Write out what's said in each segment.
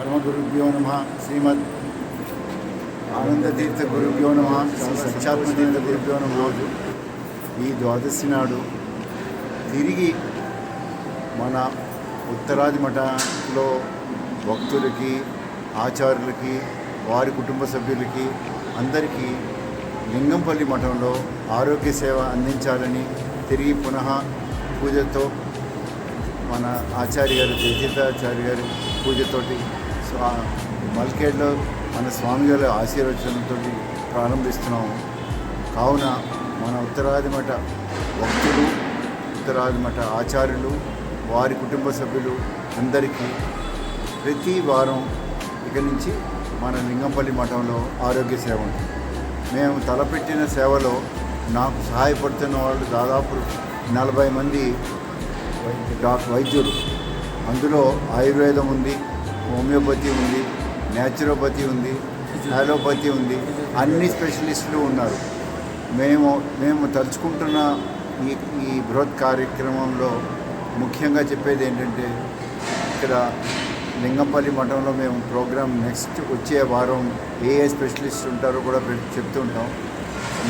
పరమగురుభ్యో నమ. శ్రీమద్ ఆనందతీర్థ గురుభ్యో నమ. శ్రీ సత్యాత్మతీర్థ గురుభ్యో నమ ఈ ద్వాదశి నాడు తిరిగి మన ఉత్తరాది మఠంలో భక్తులకి ఆచార్యులకి వారి కుటుంబ సభ్యులకి అందరికీ లింగంపల్లి మఠంలో ఆరోగ్య సేవ అందించాలని తిరిగి పునః పూజతో మన ఆచార్య గారు జయతీర్థాచార్య గారి పూజతోటి మల్కేడ్లో మన స్వామి గారి ఆశీర్వచనంతో ప్రారంభిస్తున్నాము. కావున మన ఉత్తరాది మఠ భక్తులు ఉత్తరాది మఠ ఆచార్యులు వారి కుటుంబ సభ్యులు అందరికీ ప్రతి వారం ఇక నుంచి మన లింగంపల్లి మఠంలో ఆరోగ్య సేవ ఉంటుంది. మేము తలపెట్టిన సేవలో నాకు సహాయపడుతున్న వాళ్ళు దాదాపు నలభై మంది డాక్టర్ వైద్యులు. అందులో ఆయుర్వేదం ఉంది హోమియోపతి ఉంది న్యాచురోపతి ఉంది అలోపతి ఉంది అన్ని స్పెషలిస్టులు ఉన్నారు. మేము మేము తలుచుకుంటున్న ఈ ఈ బృహత్ కార్యక్రమంలో ముఖ్యంగా చెప్పేది ఏంటంటే ఇక్కడ లింగంపల్లి మఠంలో మేము ప్రోగ్రామ్ నెక్స్ట్ వచ్చే వారం ఏ ఏ స్పెషలిస్ట్ ఉంటారో కూడా చెప్తుంటాం.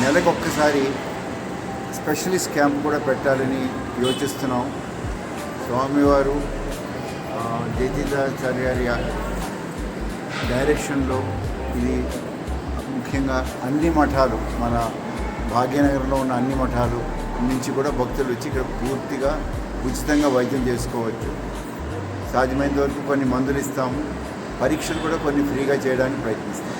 నెలకు ఒక్కసారి స్పెషలిస్ట్ క్యాంప్ కూడా పెట్టాలని యోచిస్తున్నాం. స్వామివారు ఆ, గారి డైరెక్షన్లో ఇది ముఖ్యంగా అన్ని మఠాలు మన భాగ్యనగరంలో ఉన్న అన్ని మఠాలు నుంచి కూడా భక్తులు వచ్చి ఇక్కడ పూర్తిగా ఉచితంగా వైద్యం చేసుకోవచ్చు. సాధ్యమైనంత వరకు కొన్ని మందులు ఇస్తాము పరీక్షలు కూడా కొన్ని ఫ్రీగా చేయడానికి ప్రయత్నిస్తాం